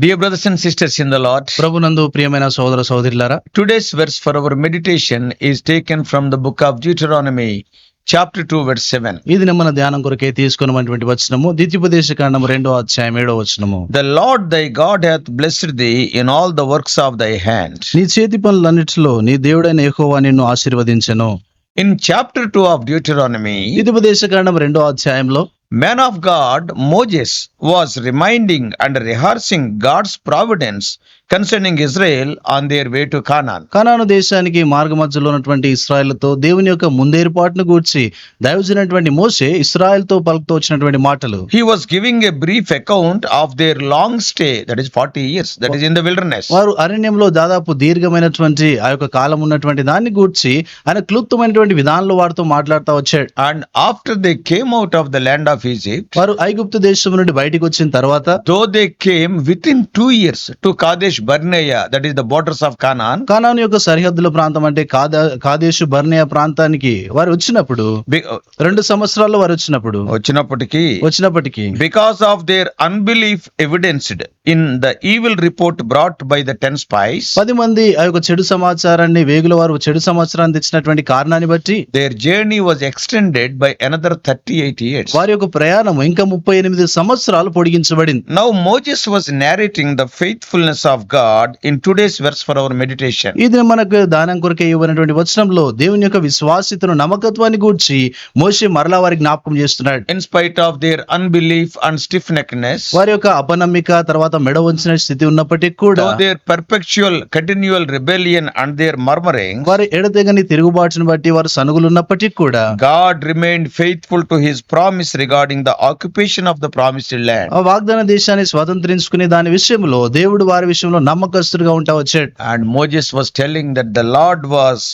Dear brothers and sisters in the Lord ప్రభునందు ప్రియమైన సోదర సోదరులారా today's verse for our meditation is taken from the book of Deuteronomy chapter two verse seven ఇది మన ధ్యానం కొరకే తీసుకున్నటువంటి వచ్చినము ద్వితీయోపదేశ కాండము రెండో అధ్యాయం ఏడో వచ్చినము the Lord thy God hath blessed thee in all the works of thy hand నీ చేతి పనులన్నిటిలో నీ దేవుడైన ఎహోవా నిన్ను ఆశీర్వదించను. In chapter two of Deuteronomy ద్వితీయోపదేశ కాండము రెండో అధ్యాయంలో man of God Moses was reminding and rehearsing God's providence concerning Israel on their way to Canaan కనాను దేశానికి మార్గ మధ్యలో ఉన్నటువంటి ఇస్రాయల్తో దేవుని యొక్క ముందేర్పాటును గూర్చి దయవచినటువంటి మోసే ఇస్రాయల్తో పలుకుతూ వచ్చినటువంటి మాటలు. He was giving a brief account of their long stay that is forty years that is in the wilderness వారు అరణ్యంలో దాదాపు దీర్ఘమైనటువంటి ఆ యొక్క కాలం ఉన్నటువంటి దాన్ని గూర్చి ఆయన క్లుప్తమైనటువంటి విధానంలో వారితో మాట్లాడుతూ వచ్చాడు. And after they came out of the land of Egypt వారు ఐగుప్తు దేశం నుండి బయట బయటకు వచ్చిన తర్వాత though they came with in two years to Kadesh Barnea that is the borders of Canaan Canaan యొక్క సరిహద్దుల ప్రాంతం అంటే కాదేశ్ బర్నేయ ప్రాంతానికి వారు వచ్చినప్పుడు రెండు సంవత్సరాల్లో వారు వచ్చినప్పుడు వచ్చినప్పటికీ వచ్చినప్పటికీ because of their unbelief evidenced in the evil report brought by the ten spies పది మంది ఆ యొక్క చెడు సమాచారాన్ని వేగుల వారు చెడు సమాచారాన్ని తెచ్చినటువంటి కారణాన్ని బట్టి their journey was extended by another thirty eight years వారి యొక్క ప్రయాణం ఇంకా ముప్పై ఎనిమిది సంవత్సరాలు పొడిగించబడింది. Now Moses was narrating the faithfulness of God in today's verse for our meditation ఇది మనకు దానం కొరకే ఇవ్వనటువంటి వచనంలో దేవుని యొక్క విశ్వాసితను నమ్మకత్వాన్ని గూర్చి మోషి మరలా వారికి జ్ఞాపకం చేస్తున్నాడు. In spite of their unbelief and stiff neckness వారి యొక్క అపనమ్మిక తర్వాత వాళ్ళ మెడ వంచిన స్థితి ఉన్నప్పటికీ కూడా their perpetual continual rebellion and their murmuring వారి ఎడతెగని తిరుగుబాటును బట్టి వారు సనుగులు ఉన్నప్పటికీ కూడా God remain faithful to his promise regarding the occupation of the promise land వాగ్దాన దేశాన్ని స్వతంత్రించుకునే దాని విషయంలో దేవుడు వారి విషయంలో నమ్మకస్తుడుగా ఉంటా వచ్చాడు. And Moses was telling that the Lord was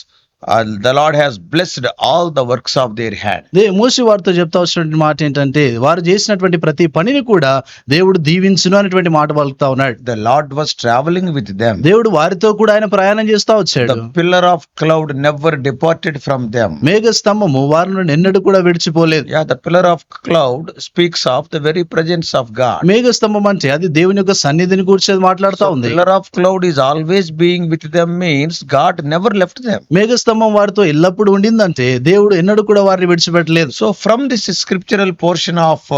uh, the Lord has blessed all the works of their hand. దే మోసి వారితో చెప్తా వచ్చినటువంటి మాట ఏంటంటే వారు చేసినటువంటి ప్రతి పనిని కూడా దేవుడు దీవించును అనేటువంటి మాట పలుకుతా ఉన్నాడు The Lord was traveling with them. దేవుడు వారితో కూడా ఆయన ప్రయాణం చేస్తా వచ్చాడు The pillar of cloud never departed from them. మేఘ స్తంభము వారి నుండి ఎన్నడూ కూడా విడిచిపోలేదు Yeah, the pillar of cloud speaks of the very presence of God. మేఘ స్తంభం అంటే అది దేవుని యొక్క సన్నిధిని అది మాట్లాడుతా ఉంది pillar of cloud is always being with them means God never left them. మేఘ స్తంభం వారితో ఎల్లప్పుడు ఉండిందంటే దేవుడు ఎన్నడూ కూడా వారిని విడిచిపెట్టలేదు. So from this scriptural portion of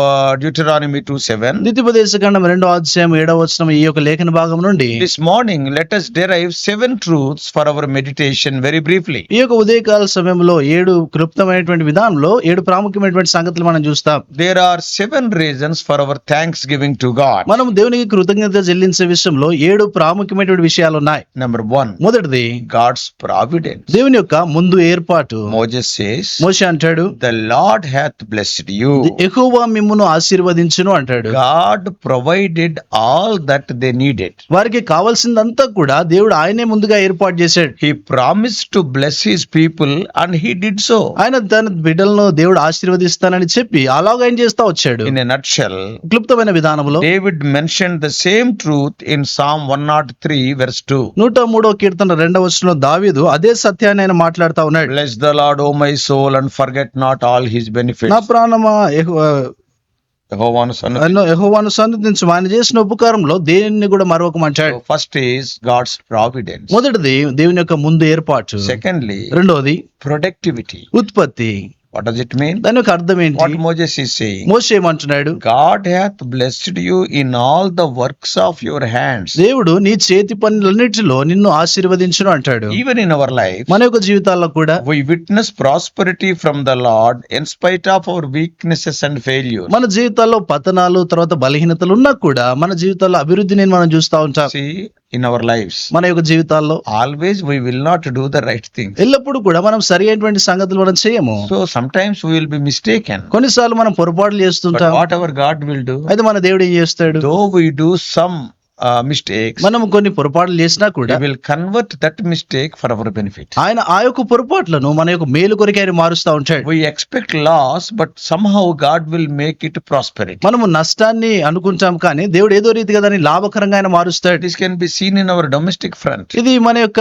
Deuteronomy two seven నితిపదేశ ఖండం రెండో అధ్యాయం ఏడవ వచనం ఈ యొక్క లేఖన భాగం నుండి this morning letter derive seven truths for our meditation very briefly ఈ యొక్క ఉదయకాల సమయంలో ఏడు క్లుప్తమైనటువంటి విధానంలో ఏడు ప్రాముఖ్యమైనటువంటి సంగతులు మనం చూస్తాం. There are seven reasons for our thanksgiving to God మనం దేవునికి కృతజ్ఞత చెల్లించే విషయంలో ఏడు ప్రాముఖ్యమైనటువంటి విషయాలు ఉన్నాయి నెంబర్ వన్ మొదటిది గాడ్స్ ప్రావిడెంట్ దేవుని యొక్క ముందు ఏర్పాటు. మోజెస్ మోషే అంటాడు the Lord hath blessed you ఎహోవ మిమ్మును ఆశీర్వదించును అంటాడు. God provided all that they needed వారికి కావాల్సిందంతా కూడా దేవుడు ఆయనే ముందుగా ఏర్పాటు చేశాడు. He promise to bless his people and he did so ఆయన తన బిడ్డలను దేవుడు ఆశీర్వదిస్తానని చెప్పి అలాగ ఏం చేస్తా వచ్చాడు. క్లుప్తమైన విధానంలో David mention the same truth in Psalm one nought three verse two నూట మూడో కీర్తన రెండవ వర్షంలో దావిదు అదే సత్యాన్ని ఆయన మాట్లాడుతా ఉన్నాడు. Bless the Lord O my soul and forget not all his benefit నా ప్రాణమా ఆయన చేసిన ఉపకారంలో దేనిని కూడా మరొక మరొకమంటాడు ఫస్ట్ ఈస్ గాడ్స్ ప్రావిడెంట్ మొదటిది దేవుని యొక్క ముందు ఏర్పాటు. సెకండ్లీ రెండోది ప్రొడక్టివిటీ ఉత్పత్తి. వాట్ డస్ ఇట్ మీన్ దాని యొక్క అర్థం ఏంటి? వాట్ మోజెస్ ఇస్ ఏమంటున్నాడు? God hath blessed you in all the works of your hands దేవుడు నీ చేతి పనులన్నిటిలో నిన్ను ఆశీర్వదించును అంటాడు. ఈవెన్ ఇన్ అవర్ లైఫ్ మన యొక్క జీవితాల్లో కూడా we witness prosperity from the Lord in spite of our weaknesses and failure మన జీవితాల్లో పతనాలు తర్వాత బలహీనతలు ఉన్నా కూడా మన జీవితాల్లో నేను మనం చూస్తా ఉంటాం. ఇన్ అవర్ లైఫ్ మన యొక్క జీవితాల్లో. Always we will not do the right thing ఎల్లప్పుడు కూడా మనం సరి అయినటువంటి సంగతులు మనం చేయము. So sometimes will be mistake and కొన్నిసార్లు మనం పొరపాట్లు చేస్తుంటాం. Whatever God will do అయితే మన దేవుడు ఏం చేస్తాడు? Though we do some mistake మనం కొన్ని పొరపాట్లు చేసినా కూడా will convert that mistake for our benefit ఆయన ఆ యొక్క పొరపాట్లను మన యొక్క మేలు కొరికే మారుస్తా ఉంటాడు. We expect loss but somehow God will make it prosperity మనము నష్టాన్ని అనుకుంటాం కానీ దేవుడు ఏదో రీతిగా కదా లాభకరంగా ఆయన మారుస్తాడు. This can be seen in our domestic front ఇది మన యొక్క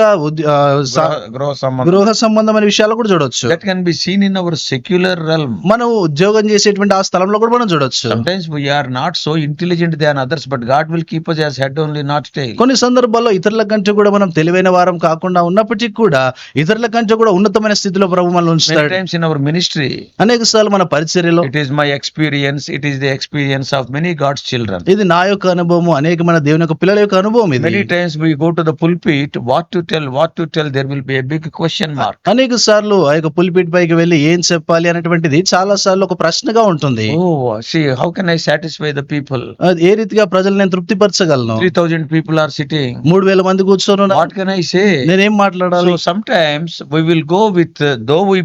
గృహ సంబంధం. గృహ సంబంధమైన విషయాలు కూడా చూడొచ్చు. That can be seen in our secular world మనం ఉద్యోగం చేసేటువంటి ఆ స్థలంలో కూడా మనం చూడొచ్చు. Sometimes we are not so intelligent than others but God will keep us head only not tail కొన్ని సందర్భాల్లో ఇతరుల కంటే కూడా మనం తెలివైన వారం కాకుండా ఉన్నప్పటికీ కూడా ఇతరుల కంటే కూడా ఉన్నతమైన స్థితిలో ప్రభు మనల్ని ఉంచుతాడు. టైమ్స్ ఇన్ అవర్ మినిస్ట్రీ అనేక సార్లు మన పరిచర్యలో it is my experience it is the experience of many God's children ఇది నా యొక్క అనుభవము అనేక మన దేవుని యొక్క పిల్లల యొక్క అనుభవం ఇది. Many times we go to the pulpit what to tell what to tell there will be a big question mark అనేక సార్లు ఆ యొక్క పుల్పిట్ పైకి వెళ్ళి ఏం చెప్పాలి అనేటువంటిది చాలా సార్లు ఒక ప్రశ్నగా ఉంటుంది. ఓ see how can I satisfy the people ఏ రీతిగా ప్రజలు నేను తృప్తి పరచగలను 3000 people are sitting. మూడు వేల మంది కూర్చొని ఉన్నారు. What can I say? నేనేం మాట్లాడాలి So sometimes we will go with, uh, though we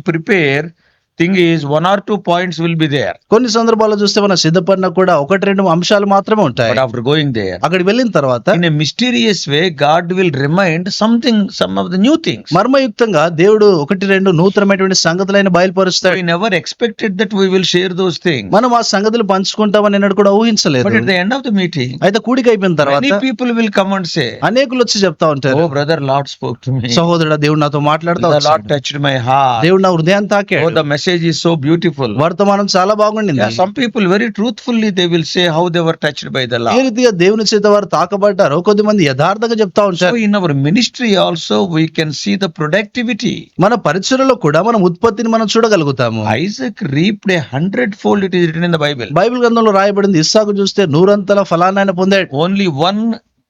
thing is one or two points will be there కొన్ని సందర్భాల్లో చూస్తే మన సిద్ధపడిన కూడా ఒకటి రెండు అంశాలు మాత్రమే ఉంటాయి. ఆఫ్టర్ గోయింగ్ దేర్ అక్కడ వెళ్ళిన తర్వాత in mysterious way God will remind something some of the new thing మర్మయుక్తంగా దేవుడు ఒకటి రెండు నూతనమైనటువంటి సంగతులైన బయలుపరుస్తాడు. I never expected that we will share those thing మనం ఆ సంగతులు పంచుకుంటామని అన్నట్టు కూడా ఊహించలేదు. But at the end of the meeting అయితే కూడికి అయిపోయిన తర్వాత people will come and say అనేకులు వచ్చి చెప్తా ఉంటారు. O brother Lord spoke to me సహోదరుడా దేవుడు నాతో మాట్లాడుతా లార్డ్ టచ్డ్ మై హార్ట్ దేవుడు నా హృదయం తాకే ఓ the message message is so beautiful వారితో మనం చాలా బాగుండింది. Some people very truthfully they will say how they were touch by the Lord దేవుని చేత వారు తాకబడ్డారు కొద్ది మంది యథార్థంగా చెప్తా ఉంటారు. In our ministry also we can see the productivity మన పరిసరలో కూడా మనం ఉత్పత్తిని మనం చూడగలుగుతాము. Isaac reaped a hundred fold it is written in the Bible Bible గ్రంథంలో రాయబడింది ఇస్సాకు చూస్తే నూరంతల ఫలాన్ని ఆయన పొందాడు. Only one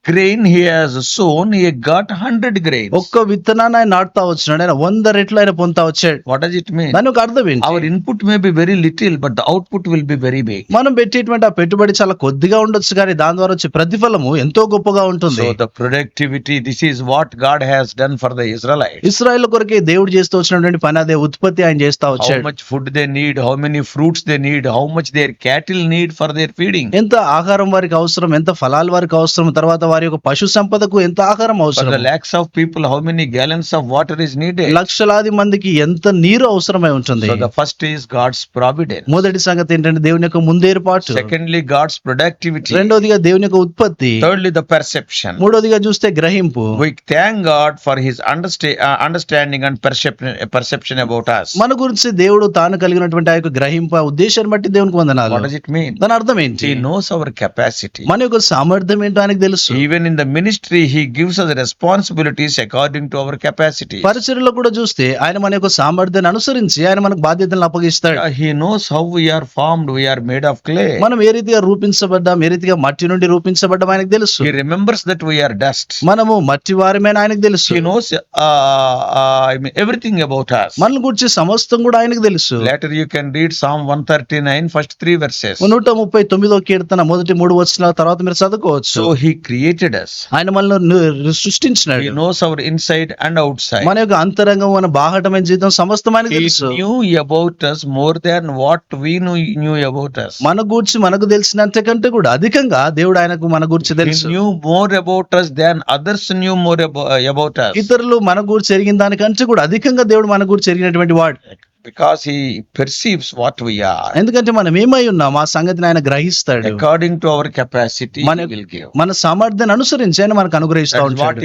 grain he has sown he got hundred grain ఒక్క విత్తనాన్ని ఆయన నాటుతా వచ్చినాడు ఆయన వంద రెట్లు ఆయన పొందుతా వచ్చాడు. వాట్ ఇట్ మీ దాని ఒక అర్థం our input may be very little but output will be very big మనం పెట్టేటువంటి ఆ పెట్టుబడి చాలా కొద్దిగా ఉండొచ్చు కానీ దాని ద్వారా వచ్చే ప్రతిఫలము ఎంతో గొప్పగా ఉంటుంది. The productivity this is what God has done for the Israel Israel కొరకే దేవుడు చేస్తూ వచ్చినటువంటి పని అదే ఉత్పత్తి ఆయన చేస్తా వచ్చాడు. Much food they need how many fruits they need how much their cattle need for their feeding ఎంత ఆహారం వారికి అవసరం ఎంత ఫలాలు వారికి అవసరం తర్వాత వారి యొక్క పశు సంపదకు ఎంత ఆహారం అవసరం lakhs of people how many gallons of water is need లక్షలాది మందికి ఎంత నీరు అవసరమై ఉంటుంది? ఫస్ట్ ఈస్ గాడ్స్ ప్రాఫిట్ మొదటి సంగతి ఏంటంటే దేవుని యొక్క ముందేర్పాటు సెకండ్లీ గాడ్స్ ప్రొడక్టివిటీ రెండోదిగా దేవుని యొక్క ఉత్పత్తి. థర్డ్లీ ద పర్సెప్షన్ మూడోదిగా చూస్తే గ్రహింపు. We thank God for his understanding and perception about us మన గురించి దేవుడు తాను కలిగినటువంటి ఆ యొక్క గ్రహింపు ఉద్దేశాన్ని బట్టి దేవునికి వందనాలు. దాని అర్థం ఏంటి? హి నోస్ అవర్ కెపాసిటీ మన యొక్క సామర్థ్యం ఏంటో ఆయనకు తెలుసు. Even in the ministry he gives us responsibilities according to our capacity పరిచర్లో కూడా చూస్తే ఆయన మన యొక్క సామర్థ్యాన్ని అనుసరించి ఆయన మనకు బాధ్యతలను అప్పగిస్తాడు. He knows how we are formed made of clay మనం ఏ రీతిగా రూపించబడ్డాం ఏ రీతిగా మట్టి నుండి రూపించబడ్డం ఆయనకు తెలుసు. రిమెంబర్స్ దట్ వి డస్ట్ మనము మట్టి వారమేన ఆయనకు తెలుసు. He knows everything about us. మనల్ని గురించి సమస్తం కూడా ఆయనకు తెలుసు. Later you can read Psalm 139 first 3 verses 139వ కీర్తన మొదటి మూడు వచ్చిన తర్వాత మీరు చదువుకోవచ్చు. So he create created us. ఆయన మనల్ని సృష్టించినాడు He knows our inside and outside. మన యొక్క అంతరంగం మన బాహటమైన జీవితం సమస్తం ఆయనకు He తెలుసు about us more than what we knew, knew about us. మన గురించి మనకు తెలిసినంత కంటే కూడా అధికంగా దేవుడు ఆయనకు మన గురించి He తెలుసు knew more about us than others knew more abo- about us. ఇతరులు మన గురించి ఎరిగిన దానికంటే కూడా అధికంగా దేవుడు మన గురించి ఎరిగినటువంటి వాడు because he perceives what we ఎందుకంటే మనం ఏమై ఉన్నాం ఆ సంగతిని ఆయన గ్రహిస్తాడు. అకార్డింగ్ టు అవర్ కెపాసిటీ మన విల్ గివ్ మన సామర్థ్యం అనుసరించి ఆయన మనకు అనుగ్రహిస్తా వాట్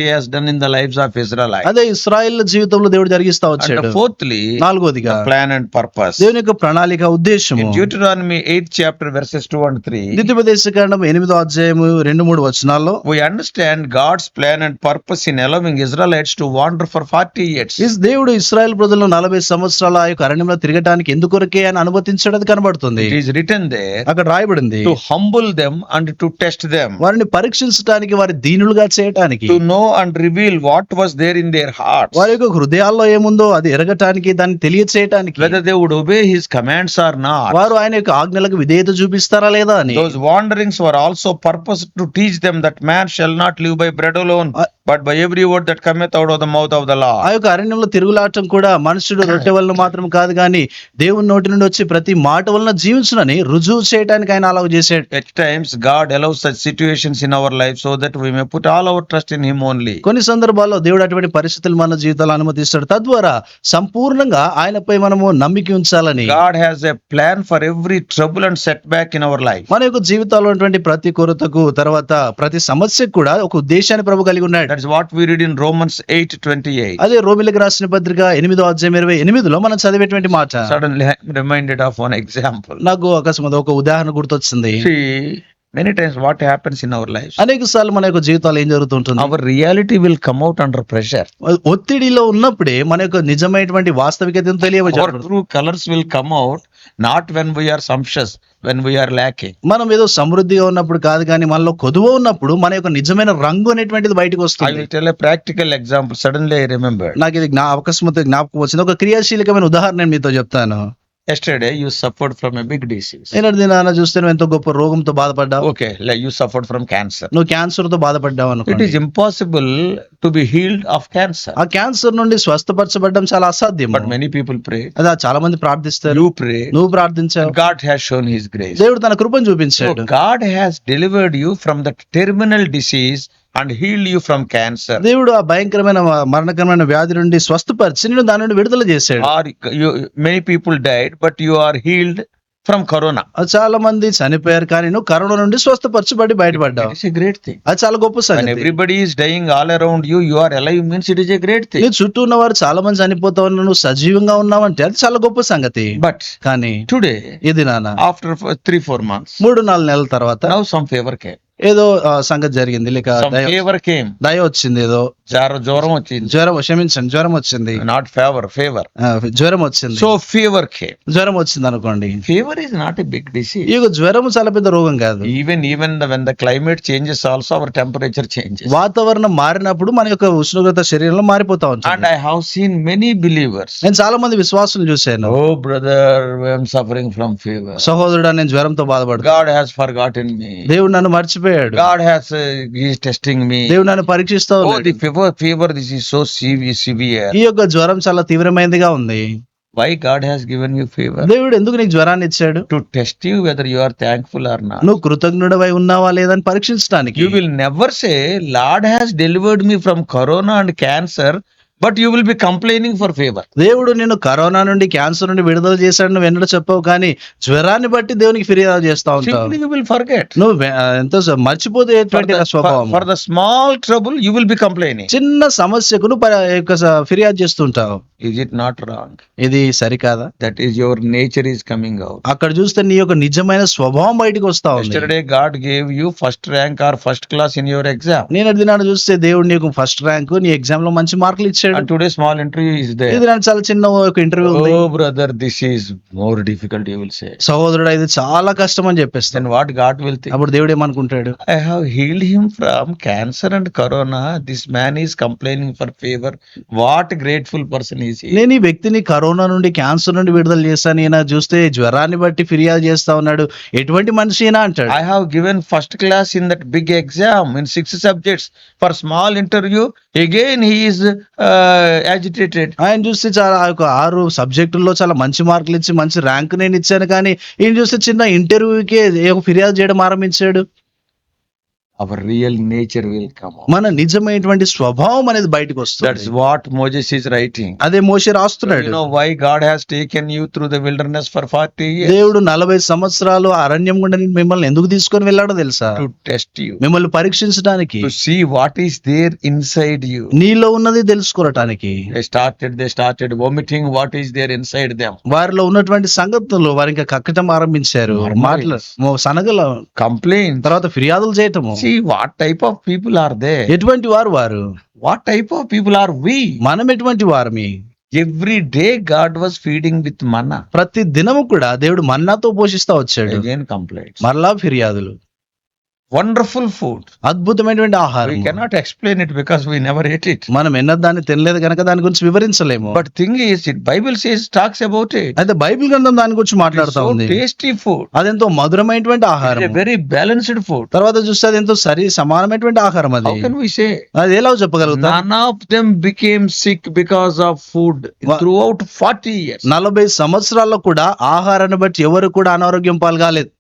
ఆఫ్ ఇజ్రాయెల్ అదే ఇజ్రాయెల్ జీవితంలో దేవుడు జరిగిస్తా వచ్చాడు. ఫోర్త్లీ నాలుగోదిగా ప్లాన్ అండ్ పర్పస్ దేవుని యొక్క ప్రణాళిక ఉద్దేశం Deuteronomy 8 chapter verses two and three నిత్యోపదేశకాండం ఎనిమిదో అధ్యాయము రెండు మూడు వచనాల్లో we understand God's plan and purpose in allowing Israelites to wander for 40 years దేవుడు ఇజ్రాయెల్ ప్రజలను 40 సంవత్సరాల ఆయొక్క అరణ్యంలో తిరగటానికి ఎందుకు కొరకే అని అనుమతించడది కనబడుతుంది. అక్కడ రాయబడింది. Humble them and to test them వారిని పరీక్షించడానికి వారి దీనులుగా చేయటానికి. To know and reveal what was there in their heart వారి యొక్క హృదయాల్లో ఏముందో అది ఎరగటానికి దాన్ని తెలియచేయడానికి whether they commands or not వారు ఆయన యొక్క ఆజ్ఞలకు విధేయత చూపిస్తారా లేదా అని. Wanderings were also purpose to teach them that man shall not live by bread alone Uh, but by every word that cometh out of the mouth of the ఆ. యొక్క అరణ్యంలో తిరుగులాటం కూడా మనుషుడు రొట్టె వలన మాత్రం కాదు కానీ దేవుని నోటి నుండి వచ్చే ప్రతి మాట వలన జీవించునని రుజువు చేయడానికి ఆయన అలాగ చేశాడు At times, God allows such situations in our life so that we may put all our trust in Him only. కొన్ని సందర్భాల్లో దేవుడు అటువంటి పరిస్థితులు మన జీవితాలు అనుమతిస్తాడు తద్వారా సంపూర్ణంగా ఆయనపై మనము నమ్మిక ఉంచాలని God has a plan for every trouble and setback in our life. మన యొక్క జీవితాల్లో ఉన్నటువంటి ప్రతి కొరతకు తర్వాత ప్రతి సమస్యకు కూడా ఒక ఉద్దేశాన్ని ప్రభు కలిగి ఉన్నాడు That is what we read in Romans 8 28. అదే రోమిలకు రాసిన పత్రిక ఎనిమిదో అధ్యాయం ఇరవై ఎనిమిదిలో మనం చదివేటువంటి మాట Suddenly, I'm reminded of one example. నాకు అకస్మాత్ ఒక ఉదాహరణ గుర్తొచ్చింది many times what happens in our life అనేక సార్లు మన యొక్క జీవితాలు ఏం జరుగుతుంటుంది? Our reality will come out under pressure ఒత్తిడిలో ఉన్నప్పుడే మన యొక్క నిజమైనటువంటి వాస్తవికత true colours will come out not when we're sumptuous when we're lacking మనం ఏదో సమృద్ధిగా ఉన్నప్పుడు కాదు కానీ మనలో కొదువు ఉన్నప్పుడు మన యొక్క నిజమైన రంగు అనేటువంటిది బయటకు వస్తుంది. Practical example suddenly I remember నాకు ఇది అకస్మాత్ జ్ఞాపకం వచ్చింది. ఒక క్రియాశీలకమైన ఉదాహరణ నేను మీతో చెప్తాను. Yesterday you suffered from a big disease నేను దీని చూస్తే నువ్వు ఎంతో గొప్ప రోగంతో బాధపడ్డావు. Okay like you suffered from cancer నువ్వు క్యాన్సర్తో బాధపడ్డావు అనుకో it is impossible to be healed of cancer ఆ క్యాన్సర్ నుండి స్వస్థపరచబడడం చాలా అసాధ్యం బట్ మెనీ పీపుల్ ప్రే అదే చాలా మంది ప్రార్థిస్తారు. యూ ప్రే నువ్వు ప్రార్థించావు. God has shown his grace దేవుడు తన కృపను చూపించాడు. God has delivered you from the terminal disease and heal you from cancer దేవుడు ఆ భయంకరమైన మరణకరమైన వ్యాధి నుండి స్వస్థపరిచి నేను దాని నుండి విడుదల చేశాడు. Or you many people died but you are healed from corona చాలా మంది చనిపోయారు కానీ నువ్వు కరోనా నుండి స్వస్థపరచబడి బయటపడ్డావు. ఇట్స్ ఎ గ్రేట్ థింగ్ అది చాలా గొప్ప సంగతి. Everybody is dying all around you you are alive means it is a great thing చుట్టూ ఉన్న వారు చాలా మంది చనిపోతావు నువ్వు సజీవంగా ఉన్నావు అంటే అది చాలా గొప్ప సంగతి. బట్ కానీ టుడే ఇది నానా ఆఫ్టర్ 3 4 మంత్స్ మూడు నాలుగు నెలల తర్వాత ఫేవర్ కేర్ ఏదో సంగతి జరిగింది. లేక favor came. దయ వచ్చింది ఏదో. జ్వర వచ్చింది. జ్వరం క్షమించండి జ్వరం వచ్చింది. నాట్ ఫేవర్ ఫేవర్ జ్వరం వచ్చింది. సో ఫీవర్ కేమ్ జ్వరం వచ్చింది అనుకోండి. Fever is not a big disease యొక్క జ్వరం చాలా పెద్ద రోగం కాదు. Even even when the climate changes also our temperature changes వాతావరణం మారినప్పుడు మన యొక్క ఉష్ణోగ్రత శరీరంలో మారిపోతా అండ్ ఉంటుంది I have seen many believers నేను చాలా మంది విశ్వాసులు చూశాను. O brother I'm suffering from fever సహోదరుడు నేను జ్వరంతో బాధపడుతా God has forgotten me దేవుడు నన్ను God has is testing me దేవుడు నన్ను పరీక్షిస్తా. The fever fever this is so severe ఈ యొక్క జ్వరం చాలా తీవ్రమైనదిగా ఉంది. Why God has given you fever దేవుడు ఎందుకు నీకు జ్వరాన్ని ఇచ్చాడు? To test you whether you are thankful or not నువ్వు కృతజ్ఞుడవై ఉన్నావా లేదని పరీక్షించడానికి. You will never say, Lord has delivered me from corona and cancer, but you will be complaining for favor. దేవుడు నిన్ను కరోనా నుండి క్యాన్సర్ నుండి విడుదల చేశాడు నువ్వు ఎన్నడూ చెప్పవు కానీ జ్వరాన్ని బట్టి దేవునికి ఫిర్యాదు చేస్తా ఉంటావు. నువ్వు ఎంతో మర్చిపోతేటువంటి స్వభావం for the small trouble, you will be complaining. చిన్న సమస్యకు ఫిర్యాదు చేస్తుంటావు ఈజ్ ఇట్ నాట్ రాంగ్ ఇది సరికాదా? That is your nature is coming out అక్కడ చూస్తే నీ యొక్క నిజమైన స్వభావం బయటకు వస్తావు yesterday God gave you first rank or first class in your exam నేను అది నాడు చూస్తే దేవుడు నీకు ఫస్ట్ ర్యాంక్ నీ ఎగ్జామ్లో మంచి మార్కులు ఇచ్చాడు. Today small interview is there ఇది నాకు చాలా చిన్న ఒక interview brother this is more difficult you will say సహోదరుడు ఇది చాలా కష్టం అని చెప్పేస్తే. వాట్ గాడ్ విల్ థింక్ అప్పుడు దేవుడు ఏమనుకుంటాడు? I have healed him from cancer and corona this man is complaining for fever what grateful person he? నేను ఈ వ్యక్తిని కరోనా నుండి క్యాన్సర్ నుండి విడుదల చేస్తాను ఈయన చూస్తే జ్వరాన్ని బట్టి ఫిర్యాదు చేస్తా ఉన్నాడు ఎటువంటి మనిషి ఈయన అంటాడు given first class in that big exam in six subjects. For small interview, again he is uh, agitated. ఆయన చూస్తే చాలా యొక్క ఆరు సబ్జెక్టుల్లో చాలా మంచి మార్కులు ఇచ్చి మంచి ర్యాంక్ నేను ఇచ్చాను కానీ ఈయన చూస్తే చిన్న ఇంటర్వ్యూకి ఫిర్యాదు చేయడం ఆరంభించాడు our real nature will come మన నిజమైనటువంటి స్వభావం అనేది బయటకు వస్తుంది. వాట్ మోజెస్ ఇస్ రైటింగ్ అదే మోషే రాస్తున్నాడు. No why God has taken you through the wilderness for forty దేవుడు 40 సంవత్సరాలు అరణ్యం గుండా మిమ్మల్ని ఎందుకు తీసుకొని వెళ్ళాడు తెలుసా? టెస్ట్ యు మిమ్మల్ని పరీక్షించడానికి. See what is there inside you నీలో ఉన్నది తెలుసుకోవడానికి they they started vomiting what is there inside them వారిలో ఉన్నటువంటి సంగతులు వారి ఇంకా కక్కటం ఆరంభించారు. మాటలు సనగలు. కంప్లైంట్ తర్వాత ఫిర్యాదులు చేయటము. See what type of people are they ఎటువంటి వారు వారు? What type of people are we మనం ఎటువంటి వారు every day God was feeding with manna ప్రతి దినము కూడా దేవుడు మన్నాతో పోషిస్తా వచ్చాడు. కంప్లైంట్ మరలా ఫిర్యాదులు. వండర్ఫుల్ ఫుడ్ అద్భుతమైనటువంటి ఆహారం. We cannot explain it because we never ate it మనం ఎన్న దాన్ని తినలేదు కనుక దాని గురించి వివరించలేము. But thing is it Bible says talks about it అయితే బైబిల్ గ్రంథం దాని గురించి మాట్లాడుతా ఉంది. టేస్టీ ఫుడ్ అది ఎంతో మధురమైనటువంటి ఆహారం. వెరీ బ్యాలెన్స్డ్ ఫుడ్ తర్వాత చూస్తే అది ఎంతో సరి సమానమైనటువంటి ఆహారం అది. కెన్ వి సే అది ఎలా చెప్పగలుగుతా? None of them became sick because of food throughout forty years నలభై సంవత్సరాల్లో కూడా ఆహారాన్ని బట్టి ఎవరు కూడా అనారోగ్యం పాల్గాలేదు.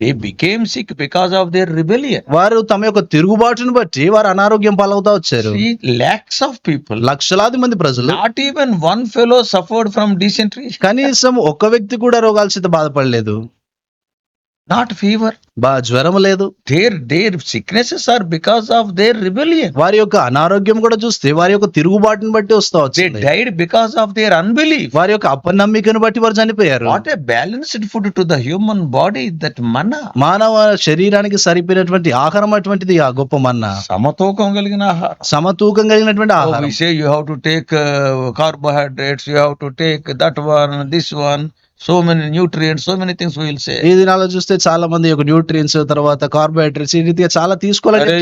They became sick because of their rebellion వారు తమ యొక్క తిరుగుబాటును బట్టి వారు అనారోగ్యం పాలవుతా వచ్చారు. లాక్స్ ఆఫ్ పీపుల్ లక్షలాది మంది ప్రజలు. Not even one fellow suffered from dysentery కనీసం ఒక వ్యక్తి కూడా రోగాల చేత బాధపడలేదు. నాట్ ఫీవర్ బా జ్వరం లేదు. Their their sicknesses are because of their rebellion వారి యొక్క అనారోగ్యం కూడా చూస్తే వారి యొక్క తిరుగుబాటుని బట్టి వస్తా they died because of their unbelief వారి యొక్క అపనమ్మికను బట్టి వారు చనిపోయారు. What a balanced food to the human body that మన మానవ శరీరానికి సరిపోయినటువంటి ఆహారం అటువంటిది ఆ గొప్ప మన్న. సమతూకం కలిగిన ఆహారం. సమతూకం కలిగినటువంటి ఆహారం. You have to take carbohydrates you how to take that one this one so many nutrients so many things will say ఈ దినాల చూస్తే చాలా మంది ఒక న్యూట్రియన్స్ తర్వాత కార్బోహైడ్రేట్స్ ఈ రీతిగా చాలా తీసుకోవాలి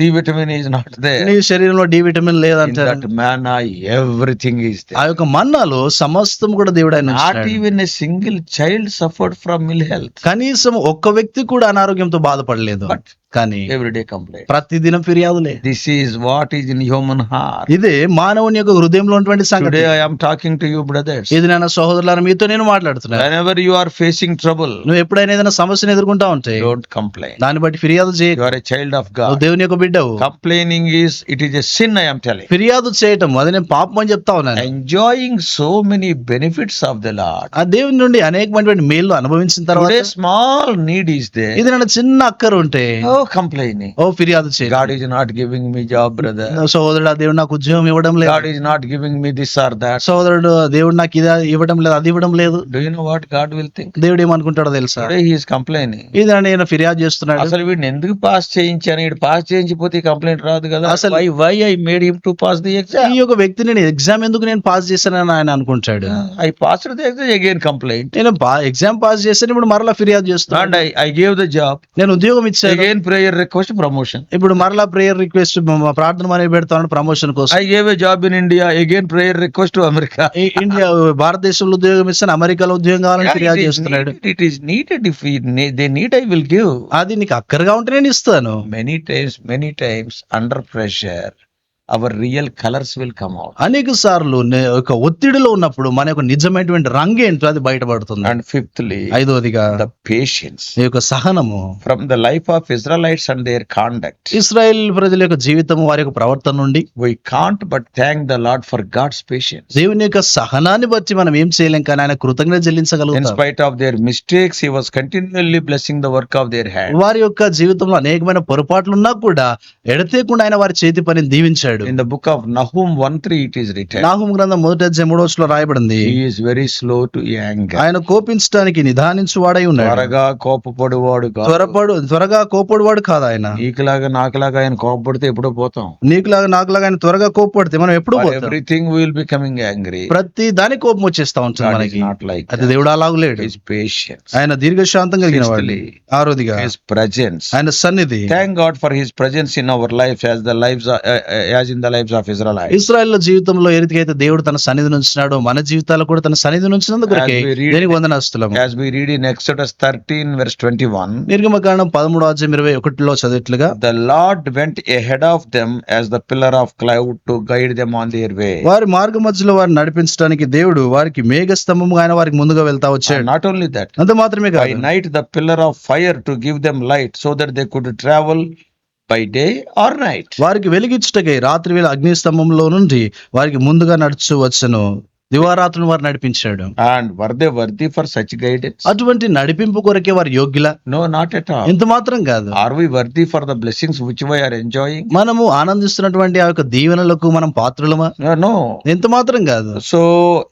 D vitamin is not there నీ శరీరంలో డి విటమిన్ లేదంటారు. That man I everything is ఆ యొక్క మన్నాలు సమస్తం కూడా దేవుడైన ఆయన not even a single child suffered from ill health కనీసం ఒక్క వ్యక్తి కూడా అనారోగ్యంతో బాధపడలేదు. బట్ కానీ ఎవ్రీడే కంప్లైంట్ ప్రతిదిన ఫిర్యాదులే. This is what is in human heart ఇది మానవుని యొక్క హృదయంలో ఉన్నటువంటి సంగతి. I talking to you brothers ఇది నేను సోదరులారా మీతో నేను మాట్లాడుతున్నాను when ever you facing trouble నువ్వు ఎప్పుడైనా ఏదైనా సమస్యను ఎదుర్కొంటా ఉంటే డోంట్ కంప్లైంట్ దాన్ని బట్టి ఫిర్యాదు చేయ. You a child of God దేవుని యొక్క బిడ్డవు. Complaining is it is a sin I am telling ఫిర్యాదు చేయటం అది నేను పాపం అని చెప్తా ఉన్నాను. Enjoying so many benefits of the Lord ఆ దేవుని నుండి అనేకమైనటువంటి మేలు అనుభవించిన తర్వాత స్మాల్ నీడ్ ఈస్ దే ఇది నన్న చిన్న అక్కర్ ఉంటే complaining. ఓ ఫిర్యాదు చేయ God is not giving me job, brother. సోదరుడు దేవుడు నాకు ఉద్యోగం ఇవ్వడం లేదు. God is not giving me this or that. సోదరుడు దేవుడు నాకు ఇది ఇవ్వడం లేదు అది ఇవ్వడం లేదు. Do you know what God will think? దేవుడు ఏమనుకుంటాడో తెలుసా? Today he is complaining. ఇది నేను ఫిర్యాదు చేస్తున్నాడు. అసలు వీడిని ఎందుకు పాస్ చేయించాను వీడు పాస్ చేయించిపోతే కంప్లైంట్ రాదు కదా. అసలు- why why I made him to pass the ఈ ఎగ్జామ్ యొక్క వ్యక్తి నేను ఎగ్జామ్ ఎందుకు నేను పాస్ చేశానని ఆయన అనుకుంటాడు. I pass the exam again complaint నేను ఎగ్జామ్ పాస్ చేశాను ఇప్పుడు మరలా ఫిర్యాదు చేస్తున్నాను and I I gave the job నేను ఉద్యోగం ఇచ్చాను. ప్రేయర్ రిక్వెస్ట్ ప్రమోషన్ ఇప్పుడు మరలా ప్రేయర్ రిక్వెస్ట్ ప్రార్థన మనవి పెడతాను ప్రమోషన్ కోసం. I gave a job in India again prayer request to America India భారతదేశంలో ఉద్యోగం ఇస్తాను అమెరికాలో ఉద్యోగం కావాలని ఫిర్యాదు చేస్తున్నాడు. It is needed if they need I will give అది నీకు అక్కరగా ఉంటే నేను ఇస్తాను. Many times many times under pressure our real colours will come out అనేక సార్లు ఒక ఒత్తిడిలో ఉన్నప్పుడు మన యొక్క నిజమైనటువంటి రంగు ఏంటో అది బయటపడుతుంది. అండ్ ఫిఫ్త్లీ ఐదవదిగా ద పేషెన్స్ ఈ యొక్క సహనము. From the life of Israelites and their conduct Israel ప్రజల యొక్క జీవితం వారి యొక్క ప్రవర్తన నుండి. We can't but thank the Lord for God's patience దేవుని యొక్క సహనాన్ని బట్టి మనం ఏం చేయలేం కానీ ఆయన కృతజ్ఞత in చెల్లించగలుగుతాం spite of their mistakes he was continually blessing the work of their hand వారి యొక్క జీవితంలో అనేకమైన పొరపాట్లు ఉన్నా కూడా ఎడతేకుండా ఆయన వారి చేతి పనిని దీవించాడు. In the book of Nahum one three it is written Nahum గ్రంథం మొదటి అధ్యాయం మూడో వచనంలో రాయబడింది. Is very slow to anger ఆయన కోపించడానికి నిదానించు వాడై ఉన్నాడు. త్వరగా కోపపడువాడు కాదు. త్వరపడు త్వరగా కోపడువాడు కాదు ఆయన. నీకులాగా నాకులాగా ఆయన కోపపడితే ఎప్పుడో పోతాం? నీకులాగా నాకులాగా ఆయన త్వరగా కోపడితే మనం ఎప్పుడు పోతాం? ఎవ్రీథింగ్ విల్ బికమింగ్ యాంగ్రీ ప్రతి దాని కోపం వచ్చేస్తా ఉంటుంది మనకి. నాట్ లైక్ అది దేవుడు అలాగలేడు హిస్ పేషెన్స్ ఆయన దీర్ఘశాంతం కలిగిన వాడు Sixthly, ఆరోదిగా. హిస్ ప్రజెన్స్ ఆయన సన్నిధి. Thank God for his presence in our life as the life as in the life of Israel Israel జీవితంలో ఏ రీతిగా అయితే దేవుడు తన సన్నిధి నుంచినాడో మన జీవితాలు కూడా తన సన్నిధి నుంచినందుకు As we read- దేనికి వందనస్తులం as we read in Exodus thirteen verse twenty one నిర్గమకాండం పదమూడు అధ్యాయం ఇరవై ఒకటిలో చదివిట్లుగా the Lord went ahead of them as the pillar of cloud to guide them on their way వారి మార్గ మధ్యలో వారిని నడిపించడానికి దేవుడు వారికి మేఘ స్తంభముగా ఆయన వారికి ముందుగా వెళ్తా వచ్చాడు. నాట్ ఓన్లీ దట్ అంత మాత్రమే బై కాదు night the pillar of fire to give them light so that they could travel by day or night వారికి వెలిగించుటకై రాత్రి వేళ అగ్ని స్తంభంలో నుండి వారికి ముందుగా నడుచు వచ్చను. దివారాత్రులు వారు నడిపించాడు. And were they worthy for such guidance అటువంటి నడిపింపు కొరకే వారు యోగ్యుల? నో నాట్ ఎట్ ఆల్ ఇంత మాత్రం కాదు. Are we worthy for the blessings which we are enjoying మనము ఆనందిస్తున్నటువంటి ఆ యొక్క దీవెనలకు మనం పాత్రులమా? నో ఎంత మాత్రం కాదు. So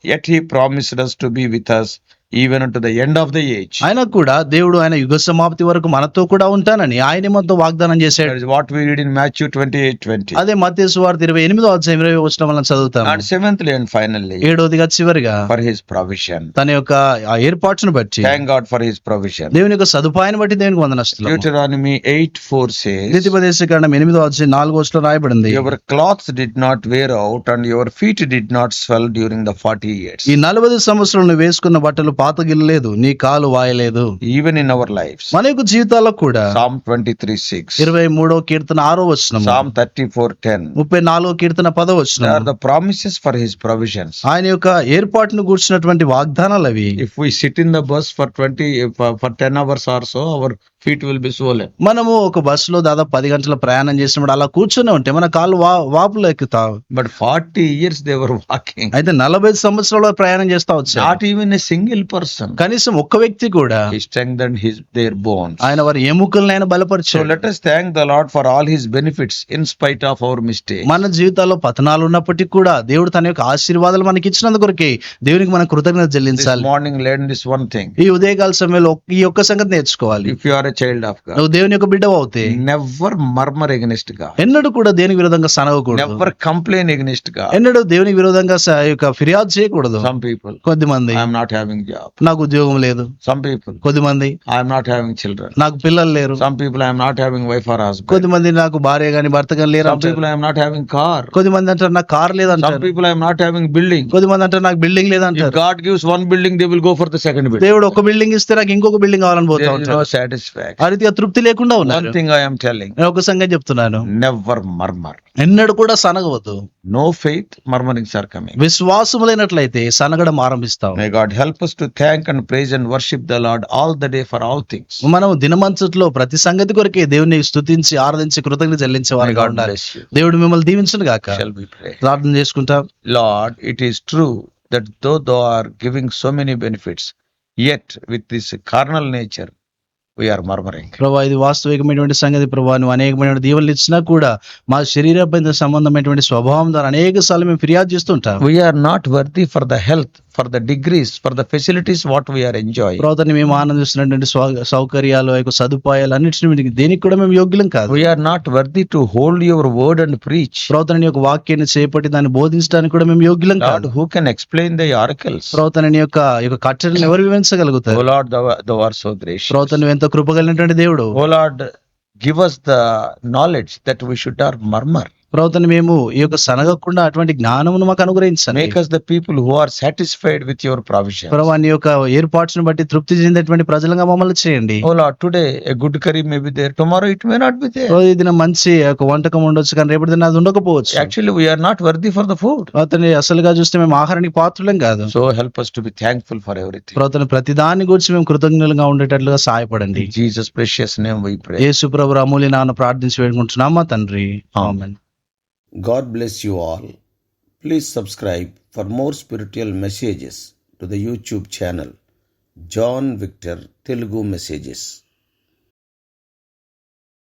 at he promised us to be with us. Even to the end of the age ఆయన కూడా దేవుడు ఆయన యుగ సమాప్తి వరకు మనతో కూడా ఉంటానని ఆయన మనతో వాగ్దానం చేశాడు. What we read in Matthew twenty eight twenty అదే మధ్య వార్త ఇరవై ఎనిమిదో అధ్యాయం ఇరవై వచ్చిన వలన చదువుతాం అండ్ సెవెంత్లీ అండ్ ఫైనల్లీ ఏడవదిగా చివరిగా ఫర్ హిస్ ప్రొవిజన్ తన యొక్క ఆ ఏర్పాటును బట్టి thank God for his provision దేవుని యొక్క సదుపాయాన్ని బట్టి దేవునికి వందనస్తున్నాం డ్యూటరానమీ ఎయిట్ ఫోర్ సేస్ ద్వితీయోపదేశకాండం ఎనిమిదో అధ్యాయం నాలుగో వచ్చిన రాయబడింది. Your clothes did not wear out and your feet did not swell during the forty years ఈ నలభై సంవత్సరాలు నువ్వు వేసుకున్న బట్టలు పాతగిల్లలేదు నీ కాలు వాయలేదు. ఈవెన్ ఇన్ అవర్ లైఫ్ మన యొక్క జీవితాల్లో కూడా సామ్ ట్వంటీ త్రీ సిక్స్ ఇరవై మూడో కీర్తన ఆరో వచనం సామ్ థర్టీ ఫోర్ టెన్ ముప్పై నాలుగో కీర్తన పదో ఆర్ వచనం the promises for his provisions ఆయన యొక్క ఏర్పాటును కూర్చున్నటువంటి వాగ్దానాలు అవి if we sit in the bus for 20 for, for 10 hours or so feet will be swollen. మనము ఒక బస్సులో దాదాపు పది గంటల ప్రయాణం చేసినప్పుడు అలా కూర్చొని ఉంటే మన కాళ్ళు వా వాపులు ఎక్కుతావు 40 years they were walking. అయితే నలభై సంవత్సరాల ప్రయాణం చేస్తా వచ్చారు Not even a single person. కనీసం ఒక్క వ్యక్తి కూడా He strengthened his their bones. ఆయన వారి ఎముకలను ఆయన బలపరిచాడు let us thank the Lord for all his benefits in spite of our mistakes. మన జీవితాల్లో పతనాలు ఉన్నప్పటికీ కూడా దేవుడు తన యొక్క ఆశీర్వాదాలు మనకి ఇచ్చినందు కొరకే దేవునికి మనం కృతజ్ఞత చెల్లించాలి morning learn this one thing. ఈ ఉదయకాల సమయంలో ఈ ఒక్క సంగతి నేర్చుకోవాలి If you child of God నువ్వు దేవుని యొక్క బిడ్డ అవుతే నెవర్ మర్మర్ ఎగ్నిస్ట్గా ఎన్నడూ కూడా దేని విరోధంగా సనవకూడదు నెవర్ కంప్లైంట్ ఎగ్నిస్ట్గా ఎన్నడూ దేవుని విరోధంగా ఫిర్యాదు చేయకూడదు. సమ్ పీపుల్ కొద్ది మంది ఐఎమ్ నాట్ హ్యావింగ్ జాబ్ నాకు ఉద్యోగం లేదు. సమ్ పీపుల్ కొద్ది మంది ఐఎమ్ నాట్ హ్యావింగ్ చిల్డ్రన్ నాకు పిల్లలు లేరు. Some people I'm not having wife or husband కొద్ది మంది నాకు భార్య గాని భర్త గాని లేరు some people I'm not having car కొద్ది మంది అంటారు నాకు కార్ లేదు అంటారు. Some people I'm not having building కొద్ది మంది అంటారు నాకు బిల్డింగ్ లేదు అంటారు. God gives one building they will go for the second building దేవుడు ఒక బిల్డింగ్ ఇస్తే నాకు ఇంకొక బిల్డింగ్ కావాలని పోతా ఉంటారు. సాటిస్ఫై తృప్తి లేకుండా ఒక సంగతి చెప్తున్నాను. నెవర్ మర్మర్ ఎన్నడు కూడా సనగవద్దు. No faith murmuring sir coming విశ్వాసం లేనట్లయితే సనగడం ఆరంభిస్తాం. May God help to thank and praise and worship the Lord all the day for all things మనం దినమంచట్లో ప్రతి సంగతి కొరకే దేవుని స్థుతించి ఆరాధించి కృతజ్ఞత చెల్లించే వారి ఉండాలి. దేవుడు మిమ్మల్ని దీవించను గాక. ప్రార్థన చేసుకుంటాం. Lord it is true that thou thou are giving so many benefits yet with this carnal nature are murmuring. ప్రభా ఇది వాస్తవికమైనటువంటి సంగతి ప్రభా. నువ్వు అనేకమైనటువంటి దీవెనలు ఇచ్చినా కూడా మా శరీర సంబంధమైనటువంటి స్వభావం ద్వారా అనేక సార్లు మేము ఫిర్యాదు చేస్తుంటాం We are not worthy for the for the degrees for the facilities what we are enjoy బ్రోతని మేము ఆనందిస్తున్నటువంటి సౌకర్యాలు యొక్క సదుపాయాలు అన్నింటిని దేనికి కూడా మేము యోగ్యం కాదు. We are not worthy to hold your word and preach బ్రోతని యొక్క వాక్యాన్ని చేపట్టి దాన్ని బోధించడానికి కూడా మేము యోగ్యం కాదు. Who can explain the oracles బ్రోతని యొక్క యొక్క కట్టడిని ఎవరు వివరించగలుగుతారు? ఓలాడ్ ద ఎంత కృపగలిగినటువంటి దేవుడు. O Lord give us the knowledge that we should or murmur ప్రవర్తన మేము ఈ యొక్క సనగకుండా అటువంటి జ్ఞానమును మాకు అనుగ్రహించండి. Because the people who satisfied with your provision ప్రభు యొక్క ఏర్పాట్స్ను బట్టి తృప్తి చెందినటువంటి ప్రజలంగా మమ్మల్ని చేయండి. Good curry may be there tomorrow it may not be there దిన మంచి ఒక వంటకం ఉండొచ్చు కానీ రేపటి దిన అది ఉండకపోవచ్చు. Actually we're not worthy for the food అతని అసలుగా చూస్తే మేము ఆహారానికి పాత్రలేం కాదు. So help us to be thankful for ఎవరి ప్రవర్తన ప్రతి దాని గురించి మేము కృతజ్ఞతగా ఉండేటట్లుగా సహాయపడండి. Jesus precious name we pray ప్రభు అమూల్య నాన్న ప్రార్థించి వేడుకుంటున్నామా తండ్రి? God bless you all. Please subscribe for more spiritual messages to the YouTube channel John Victor Telugu Messages.